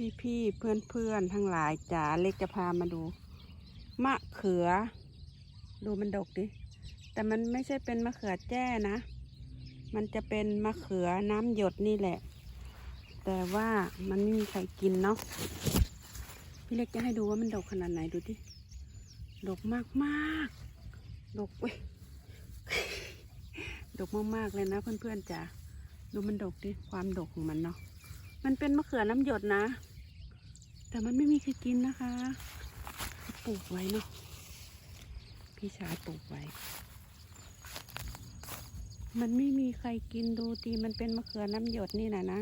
พี่พี่เพื่อนเพื่อนทั้งหลายจ๋าเล็กจะพามาดู มะเขือ ดูมันดกดิ แต่มันไม่ใช่เป็นมะเขือแจ้นะ มันจะเป็นมะเขือน้ำหยดนี่แหละ แต่ว่ามันไม่มีใครกินเนาะพี่เล็กจะให้ดูว่ามันดกขนาดไหนดูดิดกมากมากดกเว้ยดกมากๆเลยนะเพื่อนๆจ๋าดูมันดกดิความดกของมันเนาะ มันเป็นมะเขือน้ำหยดนะ แต่มันไม่มีใครกินนะคะปลูกไว้เนาะพี่ชายปลูกไว้ มันไม่มีใครกินดูดีมันเป็นมะเขือน้ำหยดนี่นะนะ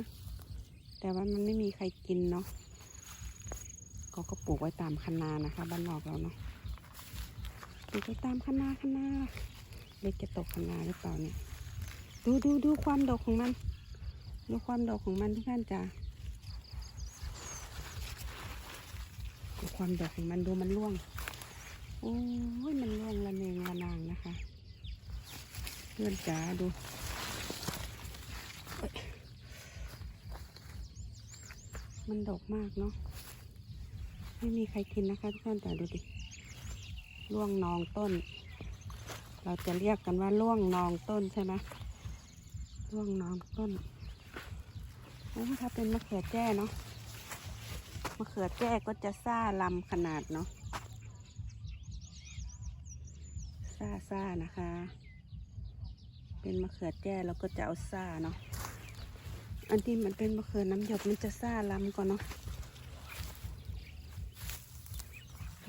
แต่ว่ามันไม่มีใครกินเนาะเขาก็ปลูกไว้ตามคันนานะคะ บ้านนอกเราเนาะปลูกไว้ตามคันนาคันนาเล็กจะตกคันนาหรือเปล่าเนี่ยดูดูดูความดกของมัน ดูความดอกของมันทุกท่านจ้ะดูความดอกของมันดูมันร่วง โอ้ยมันร่วงละเนงละนางนะคะ เพื่อนจ๋าดูมันดกมากเนาะ ไม่มีใครกินนะคะทุกท่านแต่ดูดิ ร่วงนองต้น เราจะเรียกกันว่าร่วงนองต้นใช่ไหมร่วงนองต้น ถ้าเป็นมะเขือแจ้เนาะ มะเขือแจ้ก็จะซ่าลำขนาดเนาะ ซ่าซ่านะคะ เป็นมะเขือแจ้เราก็จะเอาซ่าเนาะ อันที่มันเป็นมะเขือน้ำหยดมันจะซ่าลำกว่าเนาะ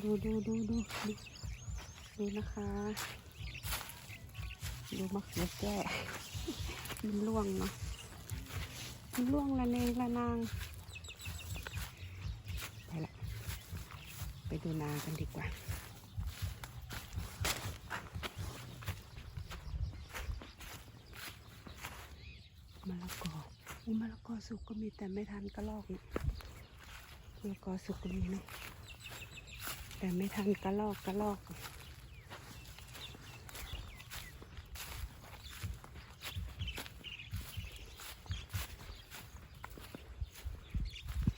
ดูดูดูดูดูดูนะคะ ดูมะเขือแจ้มันร่วงเนาะ มันร่วงละเนงละนาง ไปละ ไปดูนากันดีกว่า มะละกออุยมะละกอสุกก็มีแต่ไม่ทันกระลอกเนี่ยมะละกอสุกก็มีนะแต่ไม่ทันกระลอกกระลอก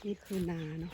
นี่คือนาเนาะ